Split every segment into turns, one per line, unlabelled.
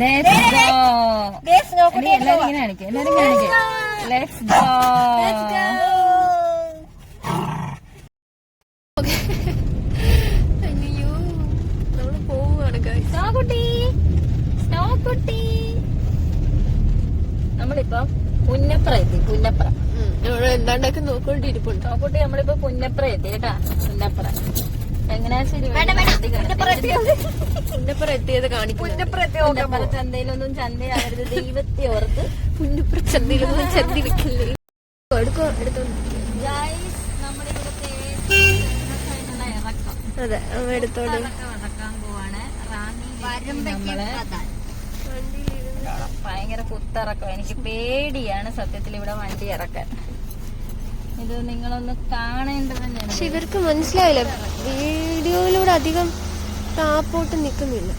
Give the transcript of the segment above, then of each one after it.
പോവാണ് go.
Let's go. എല്ലാരും ഇങ്ങനെ കാണിക്ക്, എല്ലാരും കാണിക്ക്. Let's go.
അയ്യോ നമ്മൾ പോവാണ്
സ്നോ കുട്ടി സ്നോ കുട്ടി നമ്മളിപ്പോ പുന്നപ്ര എത്തി പുന്നപ്ര.
ഇവിടെ എന്താണ്ടൊക്കെ നോക്കൊണ്ടിരിപ്പുണ്ട്
സ്നോ കുട്ടി നമ്മളിപ്പോ പുന്നപ്ര എത്തി കേട്ടാ പുന്നപ്ര. ചന്തയിലൊന്നും ചന്തയാവരുത്. ദൈവത്തെ ഓർത്ത്.
പുന്നപ്പുറത്ത് ചന്തയിലൊന്നും ചന്തി വെക്കില്ലേ? എടുക്കോ എടുത്തോ.
ഗൈസ് നമ്മുടെ ഇവിടുത്തെ ആയിട്ടുള്ള ഇറക്കം
അതെ
നടക്കാൻ പോവാണ്. റാന്നി ഭയങ്കര കുത്തിറക്കം. എനിക്ക് പേടിയാണ് സത്യത്തിൽ ഇവിടെ വണ്ടി ഇറക്കാൻ. ഇത് നിങ്ങളൊന്ന് കാണേണ്ടത്
പക്ഷെ ഇവർക്ക് മനസ്സിലായില്ല. വീഡിയോയിലൂടെ അധികം ടാപ്പോട്ട് നിക്കുന്നില്ല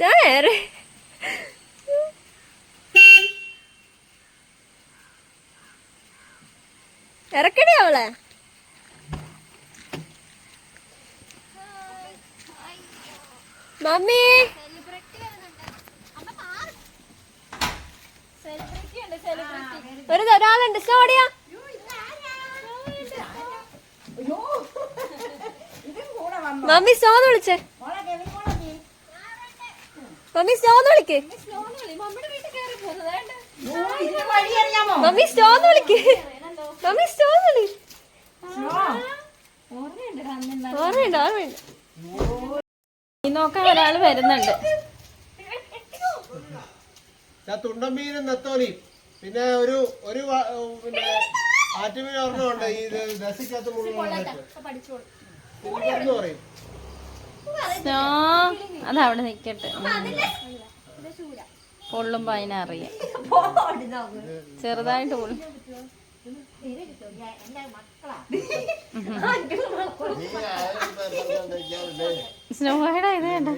Sir. ഇറക്കണേ അവളെ. മമ്മി. ഒരു ഒരാളുണ്ട്. സോഡിയ മമ്മി സോന്ന് വിളിച്ചേ. മമ്മി സോന്ന് വിളിക്ക്. മമ്മി സ്റ്റോന്ന് വിളിക്ക്. മമ്മി സ്റ്റോന്ന് വിളി. ഓർമ്മയുണ്ട് ഓർമ്മയുണ്ട്
നീ നോക്കാൻ ഒരാൾ വരുന്നുണ്ട്.
തുണ്ടമ്പീനും നത്തോലിയും പിന്നെ ഒരു ഒരു പിന്നെ ആറ്റുമീൻ ഒരെണ്ണമുണ്ട് ഈ ഇത് ദശക്കകത്ത് മുഴുവൻ എന്ന് പറയും.
സ്നോ അതവിടെ നിക്കട്ടെ. പൊള്ളുമ്പോ അതിനറിയാം. ചെറുതായിട്ട് പൊള്ളും. ഹൈഡ് ഇത്
വേണ്ട.